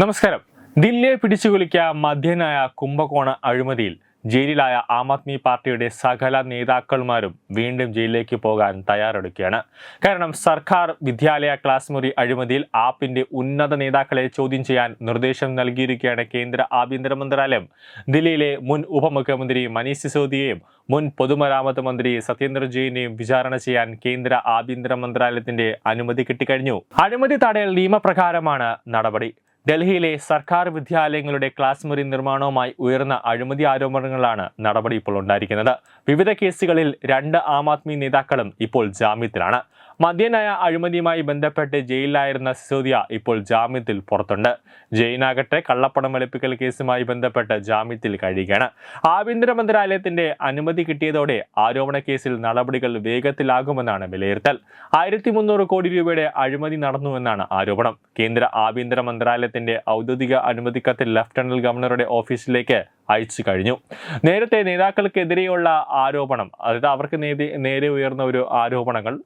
നമസ്കാരം. ദില്ലിയെ പിടിച്ചുകുലിക്ക മധ്യനായ കുംഭകോണ അഴിമതിയിൽ ജയിലിലായ ആം ആദ്മി പാർട്ടിയുടെ സകല നേതാക്കന്മാരും വീണ്ടും ജയിലിലേക്ക് പോകാൻ തയ്യാറെടുക്കുകയാണ്. കാരണം സർക്കാർ വിദ്യാലയ ക്ലാസ് മുറി അഴിമതിയിൽ ആപ്പിന്റെ ഉന്നത നേതാക്കളെ ചോദ്യം ചെയ്യാൻ നിർദ്ദേശം നൽകിയിരിക്കുകയാണ് കേന്ദ്ര ആഭ്യന്തര മന്ത്രാലയം. ദില്ലിയിലെ മുൻ ഉപമുഖ്യമന്ത്രി മനീഷ് സിസോദിയെയും മുൻ പൊതുമരാമത്ത് മന്ത്രി സത്യേന്ദ്ര ജെയിനെയും വിചാരണ ചെയ്യാൻ കേന്ദ്ര ആഭ്യന്തര മന്ത്രാലയത്തിന്റെ അനുമതി കിട്ടിക്കഴിഞ്ഞു. അഴിമതി തടയൽ നിയമപ്രകാരമാണ് നടപടി. ഡൽഹിയിലെ സർക്കാർ വിദ്യാലയങ്ങളുടെ ക്ലാസ് മുറി നിർമ്മാണവുമായി ഉയർന്ന അഴിമതി ആരോപണങ്ങളാണ് നടപടി ഇപ്പോൾ ഉണ്ടായിരിക്കുന്നത്. വിവിധ കേസുകളിൽ രണ്ട് ആം ആദ്മി നേതാക്കളും ഇപ്പോൾ ജാമ്യത്തിലാണ്. മദ്യനായ അഴിമതിയുമായി ബന്ധപ്പെട്ട് ജയിലിലായിരുന്ന സിസോദിയ ഇപ്പോൾ ജാമ്യത്തിൽ പുറത്തുണ്ട്. ജയിനാകട്ടെ കള്ളപ്പണം വെളുപ്പിക്കൽ കേസുമായി ബന്ധപ്പെട്ട് ജാമ്യത്തിൽ കഴിയുകയാണ്. ആഭ്യന്തര മന്ത്രാലയത്തിന്റെ അനുമതി കിട്ടിയതോടെ ആരോപണ കേസിൽ നടപടികൾ വേഗത്തിലാകുമെന്നാണ് വിലയിരുത്തൽ. ആയിരത്തി കോടി രൂപയുടെ അഴിമതി നടന്നുവെന്നാണ് ആരോപണം. കേന്ദ്ര ആഭ്യന്തര മന്ത്രാലയത്തിന്റെ ഔദ്യോഗിക അനുമതി കത്തിൽ ലഫ്റ്റനന്റ് ഗവർണറുടെ ഓഫീസിലേക്ക് അയച്ചു കഴിഞ്ഞു. നേരത്തെ നേതാക്കൾക്കെതിരെയുള്ള ആരോപണം അതായത് അവർക്ക് നേരെ ഉയർന്ന ഒരു ആരോപണങ്ങൾ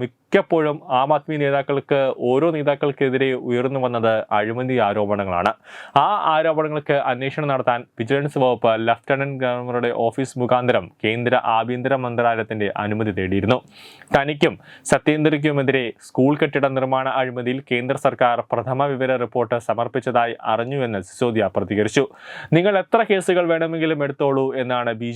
മിക്കപ്പോഴും ആം ആദ്മി നേതാക്കൾക്ക് ഓരോ നേതാക്കൾക്കെതിരെ ഉയർന്നു വന്നത് അഴിമതി ആരോപണങ്ങളാണ്. ആ ആരോപണങ്ങൾക്ക് അന്വേഷണം നടത്താൻ വിജിലൻസ് വകുപ്പ് ലഫ്റ്റനന്റ് ഗവർണറുടെ ഓഫീസ് മുഖാന്തരം കേന്ദ്ര ആഭ്യന്തര മന്ത്രാലയത്തിന്റെ അനുമതി തേടിയിരുന്നു. തനിക്കും സത്യേന്ദ്രയ്ക്കുമെതിരെ സ്കൂൾ കെട്ടിട നിർമ്മാണ അഴിമതിയിൽ കേന്ദ്ര സർക്കാർ പ്രഥമ വിവര റിപ്പോർട്ട് സമർപ്പിച്ചതായി അറിഞ്ഞുവെന്ന് സിസോദിയ പ്രതികരിച്ചു. നിങ്ങൾ എത്ര കേസുകൾ വേണമെങ്കിലും എടുത്തോളൂ എന്നാണ് ബി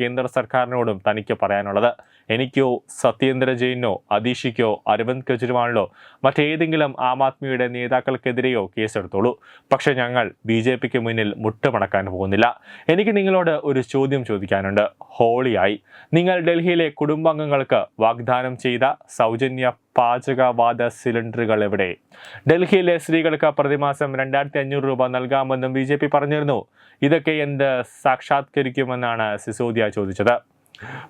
കേന്ദ്ര സർക്കാരിനോടും തനിക്ക് പറയാനുള്ളത്. എനിക്കോ സത്യേന്ദ്ര ജെയിനോ അതീഷിക്കോ അരവിന്ദ് കെജ്രിവാളിനോ മറ്റേതെങ്കിലും ആം ആദ്മിയുടെ നേതാക്കൾക്കെതിരെയോ കേസെടുത്തോളൂ. പക്ഷേ ഞങ്ങൾ ബി ജെ പിക്ക് മുന്നിൽ മുട്ടുമടക്കാൻ പോകുന്നില്ല. എനിക്ക് നിങ്ങളോട് ഒരു ചോദ്യം ചോദിക്കാനുണ്ട്. ഹോളിയായി. നിങ്ങൾ ഡൽഹിയിലെ കുടുംബാംഗങ്ങൾക്ക് വാഗ്ദാനം ചെയ്ത സൗജന്യ പാചകവാത സിലിണ്ടറുകൾ എവിടെ? ഡൽഹിയിലെ സ്ത്രീകൾക്ക് പ്രതിമാസം രണ്ടായിരത്തി അഞ്ഞൂറ് രൂപ നൽകാമെന്നും ബി ജെ പി പറഞ്ഞിരുന്നു. ഇതൊക്കെ എന്ത് സാക്ഷാത്കരിക്കുമെന്നാണ് സിസോദിയ ചോദിച്ചത്.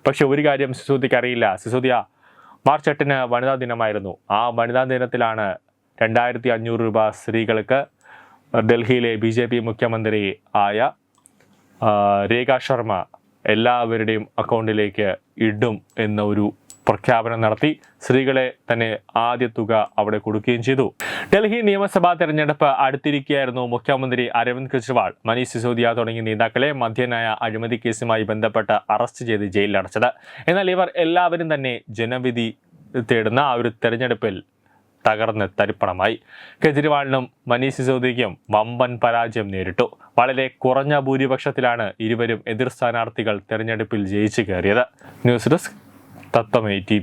പക്ഷെ ഒരു കാര്യം സിസോദിക്ക് അറിയില്ല. സിസോദിയ മാർച്ച് എട്ടിന് വനിതാ ദിനമായിരുന്നു. ആ വനിതാ ദിനത്തിലാണ് രണ്ടായിരത്തി അഞ്ഞൂറ് രൂപ സ്ത്രീകൾക്ക് ഡൽഹിയിലെ ബി ജെ പി മുഖ്യമന്ത്രി ആയ രേഖ ശർമ്മ എല്ലാവരുടെയും അക്കൗണ്ടിലേക്ക് ഇടും എന്ന ഒരു പ്രഖ്യാപനം നടത്തി സ്ത്രീകളെ തന്നെ ആദ്യ തുക അവിടെ കൊടുക്കുകയും ചെയ്തു. ഡൽഹി നിയമസഭാ തെരഞ്ഞെടുപ്പ് അടുത്തിരിക്കുകയായിരുന്നു മുഖ്യമന്ത്രി അരവിന്ദ് കെജ്രിവാൾ. മനീഷ് സിസോദിയ തുടങ്ങിയ നേതാക്കളെ മധ്യനായ അഴിമതി കേസുമായി ബന്ധപ്പെട്ട് അറസ്റ്റ് ചെയ്ത് ജയിലിലടച്ചത് എന്നാൽ ഇവർ എല്ലാവരും തന്നെ ജനവിധി തേടുന്ന ആ ഒരു തെരഞ്ഞെടുപ്പിൽ തകർന്ന് തരിപ്പണമായി. കെജ്രിവാളിനും മനീഷ് സിസോദിക്കും വമ്പൻ പരാജയം നേരിട്ടു. വളരെ കുറഞ്ഞ ഭൂരിപക്ഷത്തിലാണ് ഇരുവരും എതിർ സ്ഥാനാർത്ഥികൾ തെരഞ്ഞെടുപ്പിൽ ജയിച്ചു കയറിയത്. News desk തത്തമൈ T